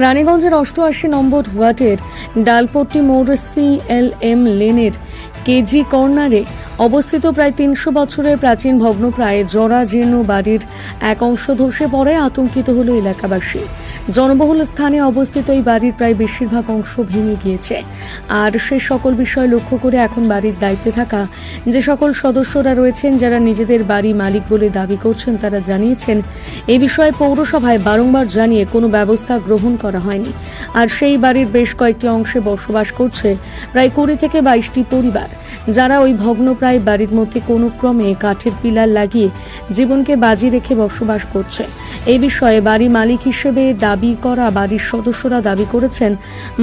রানীগঞ্জের অষ্টআশি নম্বর ওয়ার্ডের ডালপট্টি মোড় সিএলএম লেনের কেজি কর্নারে অবস্থিত প্রায় তিনশো বছরের প্রাচীন ভগ্নপ্রায় জরাজীর্ণ বাড়ির এক অংশ ধসে পড়ে, আতঙ্কিত হল এলাকাবাসী। জনবহুল স্থানে অবস্থিত এই বাড়ির প্রায় বেশিরভাগ অংশ ভেঙে গিয়েছে। আর সে সকল বিষয় লক্ষ্য করে এখন বাড়ির দায়িত্বে থাকা যে সকল সদস্যরা রয়েছেন, যারা নিজেদের বাড়ি মালিক বলে দাবি করছেন, তারা জানিয়েছেন এই বিষয়ে পৌরসভায় বারংবার জানিয়ে কোনো ব্যবস্থা গ্রহণ করা হয়নি। আর সেই বাড়ির বেশ কয়েকটি অংশে বসবাস করছে প্রায় কুড়ি থেকে বাইশটি পরিবার। যারা ওই ভগ্নপ্রায় বাড়ির মধ্যে কোনো ক্রমে কাঠের পিলার লাগিয়ে জীবনকে বাজি রেখে বসবাস করছে। এই বিষয়ে বাড়ি মালিক হিসেবে দাবি করা বাড়ির সদস্যরা দাবি করেছেন।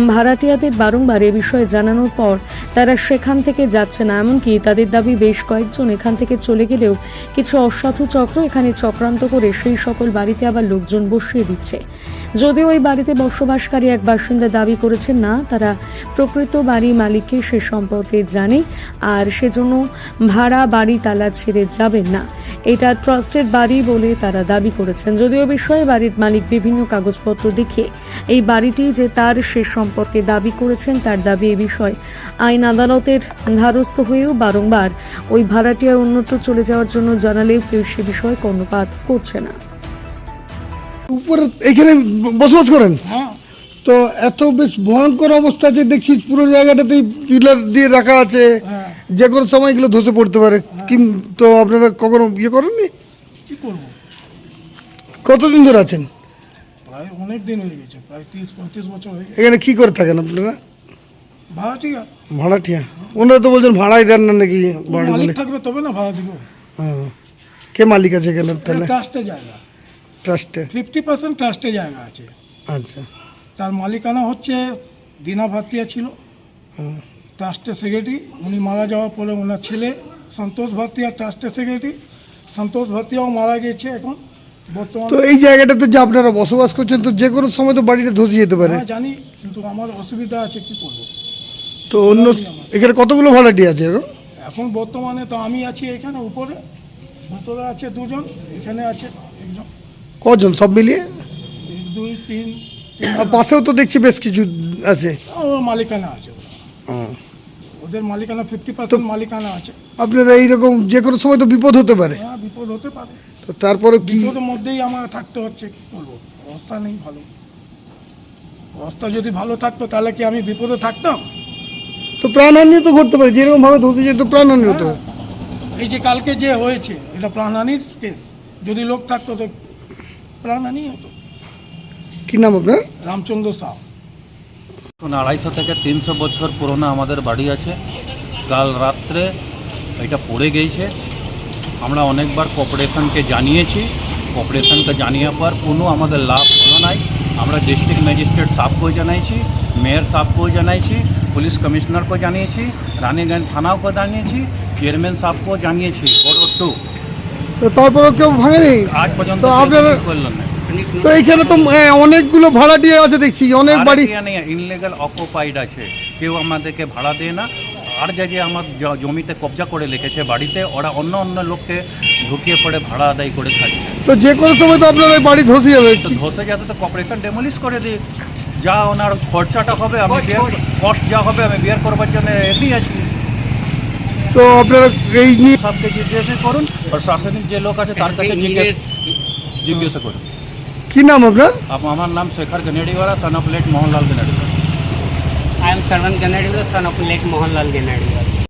ভাড়াটিয়াদের বারংবার এ বিষয়ে জানানোর পর তারা সেখান থেকে যাচ্ছে না। এমনকি তাদের দাবি বেশ কয়েকজন এখান থেকে চলে গেলেও কিছু অসাধু চক্র এখানে চক্রান্ত করে সেই সকল বাড়িতে আবার লোকজন বসিয়ে দিচ্ছে। যদিও ওই বাড়িতে বসবাসকারী এক বাসিন্দা দাবি করেছেন, না, তারা প্রকৃত বাড়ি মালিককে সে সম্পর্কে জানে আর সেজন্য ভাড়া বাড়ি তালা ছেড়ে যাবেন না। এটা ট্রাস্টের বাড়ি বলে তারা দাবি করেছেন। যদিও বিষয়ে বাড়ির মালিক বিভিন্ন কাগজপত্র দেখিয়ে এই বাড়িটি যে তার সে সম্পর্কে দাবি করেছেন তার দাবি এ বিষয়ে আইন আদালতের ধারস্থ হয়েও বারংবার ওই ভাড়াটিয়ার অন্যত্র চলে যাওয়ার জন্য জানালেও কেউ সে বিষয়ে কর্ণপাত করছে না। উপরে এখানে বসবাস করেন? হ্যাঁ তো এত বেশ ভয়ঙ্কর অবস্থা যে দেখছি পুরো জায়গাটাতে পিলার দিয়ে রাখা আছে। হ্যাঁ। যে কোনো সময় এগুলো ধসে পড়তে পারে। কি তো আপনারা কখনো ইয়ে করেননি? কি করব? কতদিন ধরে আছেন? প্রায় অনেক দিন হয়ে গেছে প্রায় তিরিশ পঁয়ত্রিশ বছর হয়ে গেছে। এখানে কি করে থাকেন আপনারা? ভাড়া ভাড়াটিয়া। ওনারা তো বলছেন ভাড়াই দেন না নাকি মালিক বলে। থাকবে তবে না ভাড়া দিব। হ্যাঁ। কে মালিক আছে এখানে তাহলে? ট্রাস্টে জায়গা। ট্রাস্টের ফিফটি পার্সেন্ট ট্রাস্টে জায়গা আছে। আচ্ছা। তার মালিকানা হচ্ছে দিনা ভাতিয়া ছিল। ট্রাস্টের সেক্রেটারি উনি মারা যাওয়ার পরে ওনার ছেলে সন্তোষ ভাতিয়া ট্রাস্টের সেক্রেটারি সন্তোষ ভাতিয়াও মারা গেছে এখন। বর্তমানে তো এই জায়গাটাতে যে আপনারা বসবাস করছেন তো যে কোনো সময় তো বাড়িটা ধসে যেতে পারে। হ্যাঁ জানি কিন্তু আমার অসুবিধা আছে কি করব? তো অন্য এখানে কতগুলো ভাড়াটি আছে এরকম এখন বর্তমানে তো আমি আছি এখানে উপরে। ভেতরে আছে দুজন এখানে আছে একজন। কজন? সব মিলিয়ে? দুই তিন পাশেও তো দেখছি বেশ কিছু আছে। মালিকানা আছে। ওদের মালিকানা ফিফটি পার্সেন্ট মালিকানা আছে। আপনারা এইরকম যে কোনো সময় তো বিপদ হতে পারে। হ্যাঁ বিপদ হতে পারে। তো তারপরে কি? বিপদের মধ্যেই আমার থাকতে হচ্ছে কি করব অবস্থা নেই ভালো। অবস্থা যদি ভালো থাকতো তাহলে কি আমি বিপদে থাকতাম? তো প্রাণহানি তো ঘটতে পারে যেরকম ভাবে ধসে যেত প্রাণহানি হতো হ্যাঁ। এই যে কালকে যে হয়েছে এটা প্রাণহানির কেস যদি লোক থাকতো তো প্রাণহানি হতো। কি নাম আপনার? রামচন্দ্র সাউ। এখন আড়াইশো থেকে তিনশো বছর পুরনো আমাদের বাড়ি আছে। কাল রাত্রে এটা পড়ে গিয়েছে আমরা অনেকবার কর্পোরেশনকে জানিয়েছি। কর্পোরেশনকে জানিয়ে পর কোনো আমাদের লাভ হলো নাই। আমরা ডিস্ট্রিক্ট ম্যাজিস্ট্রেট সাহেবকেও জানাইছি মেয়র সাহেবকেও জানাইছি পুলিশ কমিশনারকেও জানিয়েছি রানীগঞ্জ থানাকেও জানিয়েছি চেয়ারম্যান সাহেবকেও জানিয়েছি বড় টু তো তারপরে কেউ ভাঙেনি? আজ পর্যন্ত আপনারা- কিছু না। তো এইখানে তো অনেকগুলো ভাড়াটিয়া আছে দেখছি অনেক বাড়ি। ইনলিগাল অকুপাইড আছে। কেউ আমাদেরকে ভাড়া দেয় না। আর যা যে আমার জমিতে কবজা করে রেখেছে বাড়িতে ওরা অন্য অন্য লোককে ঢুকিয়ে পড়ে ভাড়া আদায় করে থাকে তো যে কোনো সময় তো আপনার ওই বাড়ি ধসে যাবে। ধসে যাতে তো কর্পোরেশন ডেমোলিশ করে দিক। যা ওনার খরচাটা হবে আমি বিয়ার কস্ট যা হবে আমি বিয়ার করবার জন্য এগিয়ে আছি। তো আপনারা এই নিয়ে সবকে জিজ্ঞাসা করুন প্রশাসনিক যে লোক আছে তার কাছে জিজ্ঞেস জিজ্ঞাসা করুন। কি নাম আপনার আপ- আমার নাম Shekhar Ganediwala son of late Mohanlal Ganediwala I am Sarvan Ganadiwala, son of late Mohanlal Ganadiwala.